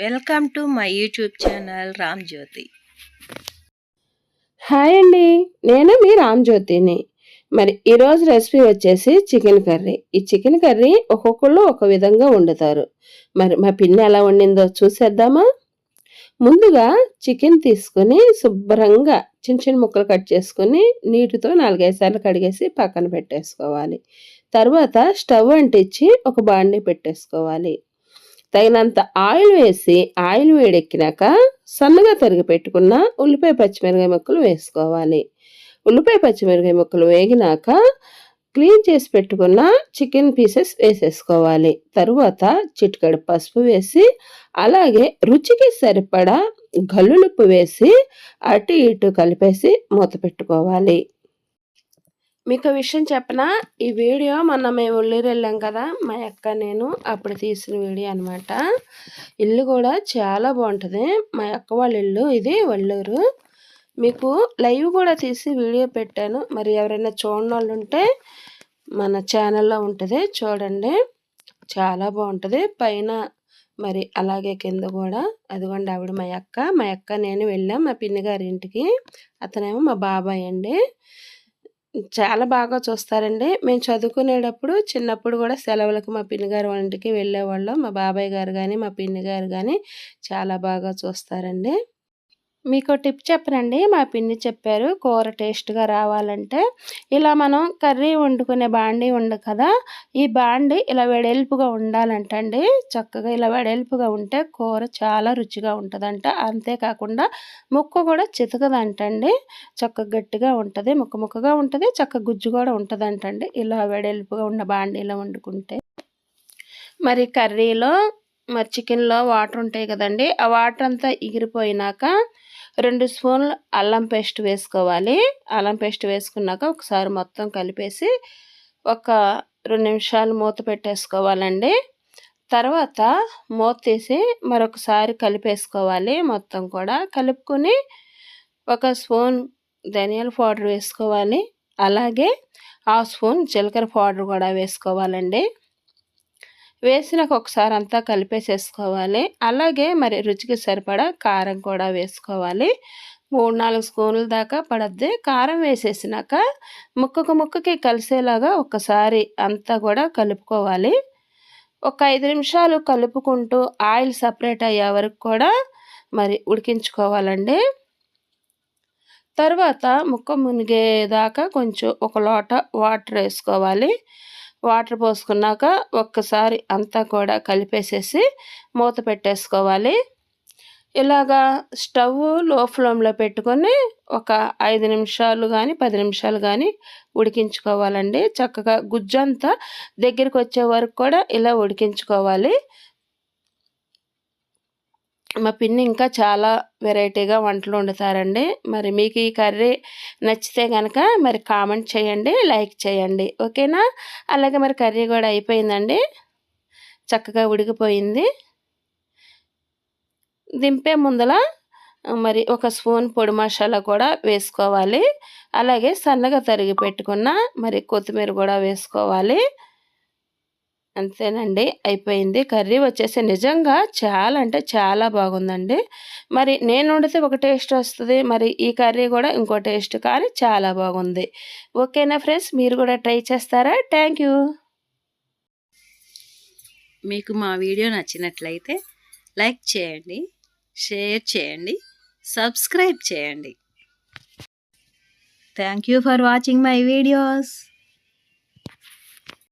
Welcome to my YouTube channel Ram Jyothi. Hi అండి నేను మీ రామ్ జ్యోతిని. మరి ఈరోజు రెసిపీ వచ్చేసి చికెన్ కర్రీ. ఈ చికెన్ కర్రీ ఒక్కొక్కళ్ళు ఒక విధంగా వండుతారు. మరి మా పిన్ని ఎలా వండిందో చూసేద్దామా? ముందుగా చికెన్ తీసుకొని శుభ్రంగా చిన్న చిన్న ముక్కలు కట్ చేసుకొని నీటితో నాలుగైదు సార్లు కడిగేసి పక్కన పెట్టేసుకోవాలి. తర్వాత స్టవ్ అంటించి ఒక బాండీ పెట్టేసుకోవాలి. తగినంత ఆయిల్ వేసి ఆయిల్ వేడెక్కినాక సన్నగా తరిగి పెట్టుకున్న ఉల్లిపాయ పచ్చిమిరకాయ ముక్కలు వేసుకోవాలి. ఉల్లిపాయ పచ్చిమిరకాయ ముక్కలు వేగినాక క్లీన్ చేసి పెట్టుకున్న చికెన్ పీసెస్ వేసేసుకోవాలి. తరువాత చిటికడు పసుపు వేసి అలాగే రుచికి సరిపడా గల్లులుప్పు వేసి అటు ఇటు కలిపేసి మూత పెట్టుకోవాలి. మీకు విషయం చెప్పనా? ఈ వీడియో మొన్న మేము ఉల్లూరు వెళ్ళాం కదా మా అక్క నేను అప్పుడు తీసిన వీడియో అనమాట ఇల్లు కూడా చాలా బాగుంటుంది. మా అక్క వాళ్ళ ఇల్లు ఇది వల్లూరు మీకు లైవ్ కూడా తీసి వీడియో పెట్టాను. మరి ఎవరైనా చూడని వాళ్ళు ఉంటే మన ఛానల్లో ఉంటుంది చూడండి. చాలా బాగుంటుంది. పైన మరి అలాగే కింద కూడా. అదిగోండి ఆవిడ మా అక్క. మా అక్క నేను వెళ్ళాం మా పిన్ని గారి ఇంటికి. అతనేమో మా బాబాయ్ అండి. చాలా బాగా చూస్తారండి. మేము చదువుకునేటప్పుడు చిన్నప్పుడు కూడా సెలవులకు మా పిన్ని గారు వాళ్ళ ఇంటికి వెళ్ళేవాళ్ళం. మా బాబాయ్ గారు కానీ మా పిన్ని గారు కానీ చాలా బాగా చూస్తారండి. మీకు టిప్ చెప్పనండి. మా పిన్ని చెప్పారు కూర టేస్ట్గా రావాలంటే. ఇలా మనం కర్రీ వండుకునే బాండీ ఉండదు కదా ఈ బాండీ ఇలా వెడల్పుగా ఉండాలంటండి. చక్కగా ఇలా వెడల్పుగా ఉంటే కూర చాలా రుచిగా ఉంటుందంట. అంతేకాకుండా ముక్క కూడా చితకదంటండి. చక్క గట్టిగా ఉంటుంది ముక్క ముక్కగా ఉంటుంది చక్క గుజ్జు కూడా ఉంటుందంటండి. ఇలా వెడల్పుగా ఉన్న బాండీలో వండుకుంటే. మరి కర్రీలో మరి చికెన్లో వాటర్ ఉంటాయి కదండి ఆ వాటర్ అంతా ఎగిరిపోయినాక రెండు స్పూన్లు అల్లం పేస్ట్ వేసుకోవాలి. అల్లం పేస్ట్ వేసుకున్నాక ఒకసారి మొత్తం కలిపేసి ఒక రెండు నిమిషాలు మూత పెట్టేసుకోవాలండి. తర్వాత మూత తీసి మరొకసారి కలిపేసుకోవాలి మొత్తం కూడా. కలుపుకొని ఒక స్పూన్ ధనియాల పౌడర్ వేసుకోవాలి. అలాగే ఆ స్పూన్ జీలకర్ర పౌడర్ కూడా వేసుకోవాలండి. వేసినాక ఒకసారి అంతా కలిపేసేసుకోవాలి. అలాగే మరి రుచికి సరిపడా కారం కూడా వేసుకోవాలి. మూడు నాలుగు స్పూన్ల దాకా పడద్ది. కారం వేసేసినాక ముక్కకు ముక్కకి కలిసేలాగా ఒకసారి అంతా కూడా కలుపుకోవాలి. ఒక ఐదు నిమిషాలు కలుపుకుంటూ ఆయిల్ సపరేట్ అయ్యే వరకు కూడా మరి ఉడికించుకోవాలండి. తర్వాత ముక్క మునిగేదాకా కొంచెం ఒక లోట వాటర్ వేసుకోవాలి. వాటర్ పోసుకున్నాక ఒక్కసారి అంతా కూడా కలిపేసేసి మూత పెట్టేసుకోవాలి. ఇలాగా స్టవ్లో ఫ్లేమ్లో పెట్టుకొని ఒక ఐదు నిమిషాలు కానీ పది నిమిషాలు కానీ ఉడికించుకోవాలండి. చక్కగా గుజ్జంతా దగ్గరికి వచ్చే వరకు కూడా ఇలా ఉడికించుకోవాలి. మా పిన్ని ఇంకా చాలా వెరైటీగా వంటలు వండుతారండి. మరి మీకు ఈ కర్రీ నచ్చితే కనుక మరి కామెంట్ చేయండి లైక్ చేయండి. ఓకేనా? అలాగే మరి కర్రీ కూడా అయిపోయిందండి. చక్కగా ఉడికిపోయింది. దింపే ముందల మరి ఒక స్పూన్ పొడి మసాలా కూడా వేసుకోవాలి. అలాగే సన్నగా తరిగి పెట్టుకున్న మరి కొత్తిమీర కూడా వేసుకోవాలి. అంతేనండి. అయిపోయింది. కర్రీ వచ్చేసి నిజంగా చాలా అంటే చాలా బాగుందండి. మరి నేను వండితే ఒక టేస్ట్ వస్తుంది. మరి ఈ కర్రీ కూడా ఇంకో టేస్ట్ కానీ చాలా బాగుంది. ఓకేనా ఫ్రెండ్స్? మీరు కూడా ట్రై చేస్తారా? థ్యాంక్ మీకు మా వీడియో నచ్చినట్లయితే లైక్ చేయండి షేర్ చేయండి సబ్స్క్రైబ్ చేయండి. Thank you for watching my videos.